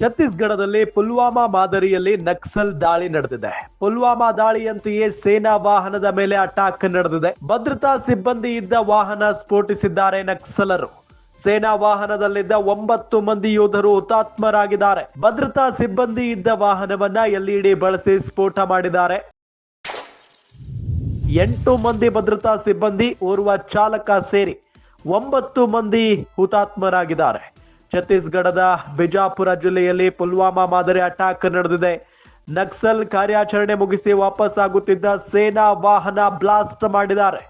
ಛತ್ತೀಸ್ಗಢದಲ್ಲಿ ಪುಲ್ವಾಮಾ ಮಾದರಿಯಲ್ಲಿ ನಕ್ಸಲ್ ದಾಳಿ ನಡೆದಿದೆ. ಪುಲ್ವಾಮಾ ದಾಳಿಯಂತೆಯೇ ಸೇನಾ ವಾಹನದ ಮೇಲೆ ಅಟ್ಯಾಕ್ ನಡೆದಿದೆ. ಭದ್ರತಾ ಸಿಬ್ಬಂದಿ ಇದ್ದ ವಾಹನ ಸ್ಫೋಟಿಸಿದ್ದಾರೆ ನಕ್ಸಲರು. ಸೇನಾ ವಾಹನದಲ್ಲಿದ್ದ ಒಂಬತ್ತು ಮಂದಿ ಯೋಧರು ಹುತಾತ್ಮರಾಗಿದ್ದಾರೆ. ಭದ್ರತಾ ಸಿಬ್ಬಂದಿ ಇದ್ದ ವಾಹನವನ್ನ ಎಲ್ಇಡಿ ಬಳಸಿ ಸ್ಫೋಟ ಮಾಡಿದ್ದಾರೆ. ಎಂಟು ಮಂದಿ ಭದ್ರತಾ ಸಿಬ್ಬಂದಿ ಓರ್ವ ಚಾಲಕ ಸೇರಿ ಒಂಬತ್ತು ಮಂದಿ ಹುತಾತ್ಮರಾಗಿದ್ದಾರೆ. ಛತ್ತೀಸ್ಗಢದ ಬಿಜಾಪುರ ಜಿಲ್ಲೆಯಲ್ಲಿ ಪುಲ್ವಾಮಾ ಮಾದರಿ ಅಟ್ಯಾಕ್ ನಡೆದಿದೆ. ನಕ್ಸಲ್ ಕಾರ್ಯಾಚರಣೆ ಮುಗಿಸಿ ವಾಪಸ್ ಆಗುತ್ತಿದ್ದ ಸೇನಾ ವಾಹನ ಬ್ಲಾಸ್ಟ್ ಮಾಡಿದ್ದಾರೆ.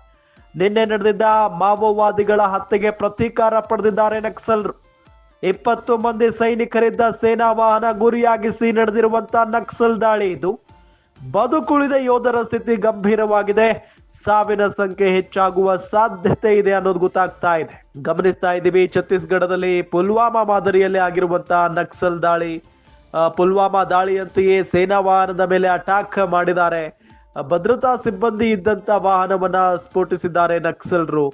ನಿನ್ನೆ ನಡೆದಿದ್ದ ಮಾವೋವಾದಿಗಳ ಹತ್ಯೆಗೆ ಪ್ರತೀಕಾರ ಪಡೆದಿದ್ದಾರೆ ನಕ್ಸಲರು. ಇಪ್ಪತ್ತು ಮಂದಿ ಸೈನಿಕರಿದ್ದ ಸೇನಾ ವಾಹನ ಗುರಿಯಾಗಿಸಿ ನಡೆದಿರುವಂತಹ ನಕ್ಸಲ್ ದಾಳಿ ಇದು. ಬದುಕುಳಿದ ಯೋಧರ ಸ್ಥಿತಿ ಗಂಭೀರವಾಗಿದೆ. ಸಾವಿನ ಸಂಖ್ಯೆ ಹೆಚ್ಚಾಗುವ ಸಾಧ್ಯತೆ ಇದೆ ಅನ್ನೋದು ಗೊತ್ತಾಗ್ತಾ ಇದೆ. ಗಮನಿಸ್ತಾ ಇದ್ದೀವಿ, ಛತ್ತೀಸ್ಗಢದಲ್ಲಿ ಪುಲ್ವಾಮಾ ಮಾದರಿಯಲ್ಲಿ ಆಗಿರುವಂತಹ ನಕ್ಸಲ್ ದಾಳಿ. ಪುಲ್ವಾಮಾ ದಾಳಿಯಂತೆಯೇ ಸೇನಾ ವಾಹನದ ಮೇಲೆ ಅಟ್ಯಾಕ್ ಮಾಡಿದ್ದಾರೆ. ಭದ್ರತಾ ಸಿಬ್ಬಂದಿ ಇದ್ದಂತ ವಾಹನವನ್ನ ಸ್ಫೋಟಿಸಿದ್ದಾರೆ ನಕ್ಸಲರು.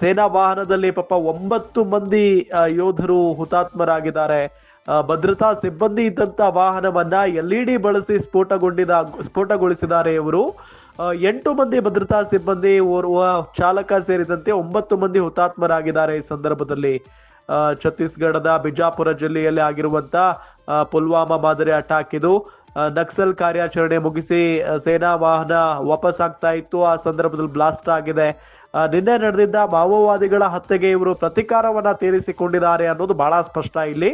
ಸೇನಾ ವಾಹನದಲ್ಲಿ ಪಾಪ ಒಂಬತ್ತು ಮಂದಿ ಯೋಧರು ಹುತಾತ್ಮರಾಗಿದ್ದಾರೆ. ಭದ್ರತಾ ಸಿಬ್ಬಂದಿ ಇದ್ದಂತ ವಾಹನವನ್ನ ಎಲ್ಇಡಿ ಬಳಸಿ ಸ್ಫೋಟಗೊಂಡಿದ, ಸ್ಫೋಟಗೊಳಿಸಿದ್ದಾರೆ ಇವರು. ಎಂಟು ಮಂದಿ ಭದ್ರತಾ ಸಿಬ್ಬಂದಿ ಓರ್ವ ಚಾಲಕ ಸೇರಿದಂತೆ ಒಂಬತ್ತು ಮಂದಿ ಹುತಾತ್ಮರಾಗಿದ್ದಾರೆ ಈ ಸಂದರ್ಭದಲ್ಲಿ. ಛತ್ತೀಸ್ಗಢದ ಬಿಜಾಪುರ ಜಿಲ್ಲೆಯಲ್ಲಿ ಆಗಿರುವಂತ ಪುಲ್ವಾಮಾ ಮಾದರಿ ಅಟ್ಯಾಕ್ ಇದು. ನಕ್ಸಲ್ ಕಾರ್ಯಾಚರಣೆ ಮುಗಿಸಿ ಸೇನಾ ವಾಹನ ವಾಪಸ್ ಆಗ್ತಾ ಇತ್ತು. ಆ ಸಂದರ್ಭದಲ್ಲಿ ಬ್ಲಾಸ್ಟ್ ಆಗಿದೆ. ನಿನ್ನೆ ನಡೆದಿದ್ದ ಮಾವೋವಾದಿಗಳ ಹತ್ಯೆಗೆ ಇವರು ಪ್ರತೀಕಾರವನ್ನ ತೀರಿಸಿಕೊಂಡಿದ್ದಾರೆ ಅನ್ನೋದು ಬಹಳ ಸ್ಪಷ್ಟ ಇಲ್ಲಿ.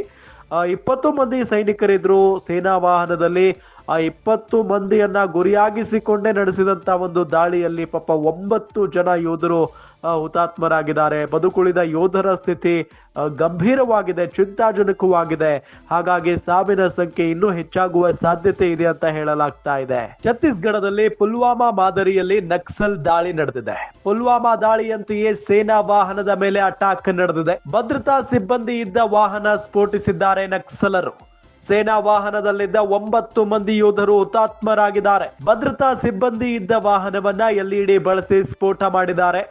ಇಪ್ಪತ್ತು ಮಂದಿ ಸೈನಿಕರಿದ್ರು ಸೇನಾ ವಾಹನದಲ್ಲಿ. ಆ ಇಪ್ಪತ್ತು ಮಂದಿಯನ್ನ ಗುರಿಯಾಗಿಸಿಕೊಂಡೇ ನಡೆಸಿದಂತ ಒಂದು ದಾಳಿಯಲ್ಲಿ ಪಾಪ ಒಂಬತ್ತು ಜನ ಯೋಧರು ಹುತಾತ್ಮರಾಗಿದ್ದಾರೆ. ಬದುಕುಳಿದ ಯೋಧರ ಸ್ಥಿತಿ ಗಂಭೀರವಾಗಿದೆ, ಚಿಂತಾಜನಕವಾಗಿದೆ. ಹಾಗಾಗಿ ಸಾವಿನ ಸಂಖ್ಯೆ ಇನ್ನೂ ಹೆಚ್ಚಾಗುವ ಸಾಧ್ಯತೆ ಇದೆ ಅಂತ ಹೇಳಲಾಗ್ತಾ ಇದೆ. ಛತ್ತೀಸ್ಗಢದಲ್ಲಿ ಪುಲ್ವಾಮಾ ಮಾದರಿಯಲ್ಲಿ ನಕ್ಸಲ್ ದಾಳಿ ನಡೆದಿದೆ. ಪುಲ್ವಾಮಾ ದಾಳಿಯಂತೆಯೇ ಸೇನಾ ವಾಹನದ ಮೇಲೆ ಅಟ್ಯಾಕ್ ನಡೆದಿದೆ. ಭದ್ರತಾ ಸಿಬ್ಬಂದಿ ಇದ್ದ ವಾಹನ ಸ್ಫೋಟಿಸಿದ್ದಾರೆ ನಕ್ಸಲರು. ಸೇನಾ ವಾಹನದಲ್ಲಿದ್ದ ಒಂಬತ್ತು ಮಂದಿ ಯೋಧರು ಹುತಾತ್ಮರಾಗಿದ್ದಾರೆ. ಭದ್ರತಾ ಸಿಬ್ಬಂದಿ ಇದ್ದ ವಾಹನವನ್ನ ಎಲ್ಇಡಿ ಬಳಸಿ ಸ್ಫೋಟ ಮಾಡಿದ್ದಾರೆ.